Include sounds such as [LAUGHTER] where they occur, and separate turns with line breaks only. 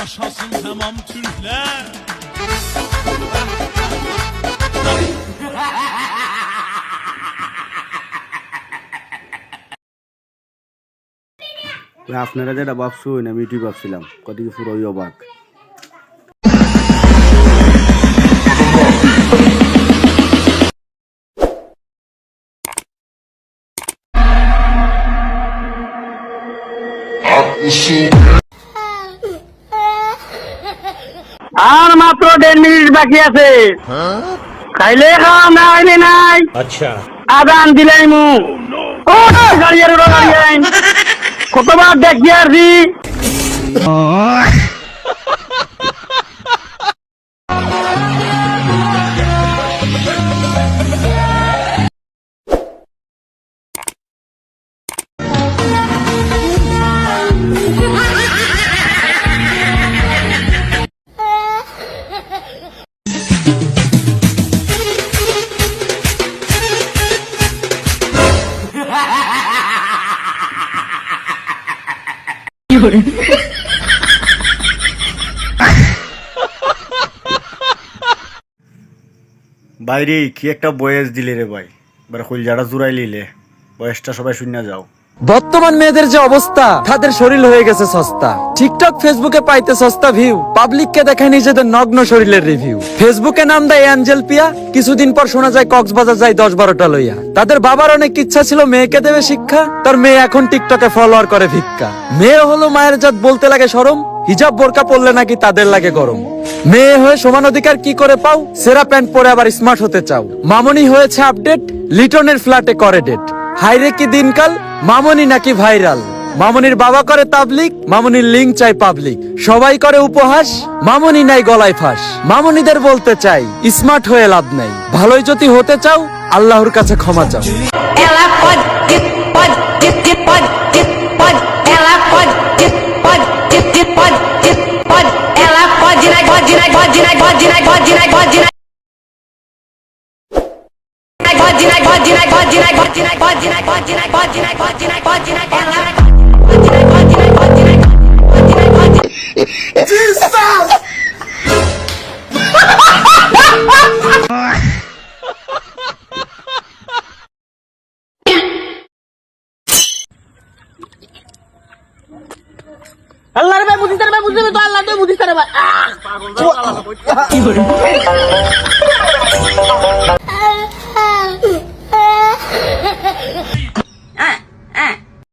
Yaşasın tamam Türkler.
আপনারা যেটা ভাবছুন আমি এটাই ভাবছিলাম। কত কি পুরোই অবাক
আর মাত্র দেড় মিনিট বাকি আছে। খাইলে খাওয়া না খাইলে নাই।
আচ্ছা।
আদান দিলাই মু। কতবার দেখি আর দি Yeah. [LAUGHS] [LAUGHS]
বাইরে কি একটা বয়স দিলে রে ভাই? এবার যারা জুড়াই লিলে। বয়সটা সবাই শূন্য যাও।
বর্তমান মেয়েদের যে অবস্থা, তাদের শরীর হয়ে গেছে সস্তা। টিকটক ফেসবুকে পাইতে সস্তা ভিউ পাবলিককে দেখায় নিজেদের নগ্ন শরীরের রিভিউ ফেসবুকে নাম দেয় অ্যাঞ্জেল পিয়া কিছুদিন পর শোনা যায় কক্সবাজার যায় দশ বারোটা লইয়া। তাদের বাবার অনেক ইচ্ছা ছিল মেয়েকে দেবে শিক্ষা। তার মেয়ে এখন টিকটকে ফলোয়ার করে ভিক্ষা। মেয়ে হলো মায়ের জাত বলতে লাগে সরম। হিজাব বোরকা পড়লে নাকি তাদের লাগে গরম। মেয়ে হয়ে সমান অধিকার কি করে পাও? সেরা প্যান্ট পরে আবার স্মার্ট হতে চাও। মামনি হয়েছে আপডেট লিটনের ফ্ল্যাটে করে ডেট হাইরে কি দিনকাল? মামনি নাকি ভাইরাল? মামনির বাবা করে তাবলিক মামনির লিঙ্ক চাই পাবলিক। সবাই করে উপহাস, মামনি নাই গলায় ফাঁস। মামনিদের বলতে চাই, স্মার্ট হয়ে লাভ নাই। ভালোই যদি হতে চাও, আল্লাহর কাছে ক্ষমা চাও।
আল্লাহর ভাই বুঝিস ভাই বুঝিস তো আল্লাহ তো বুঝিস ভাই। কি করে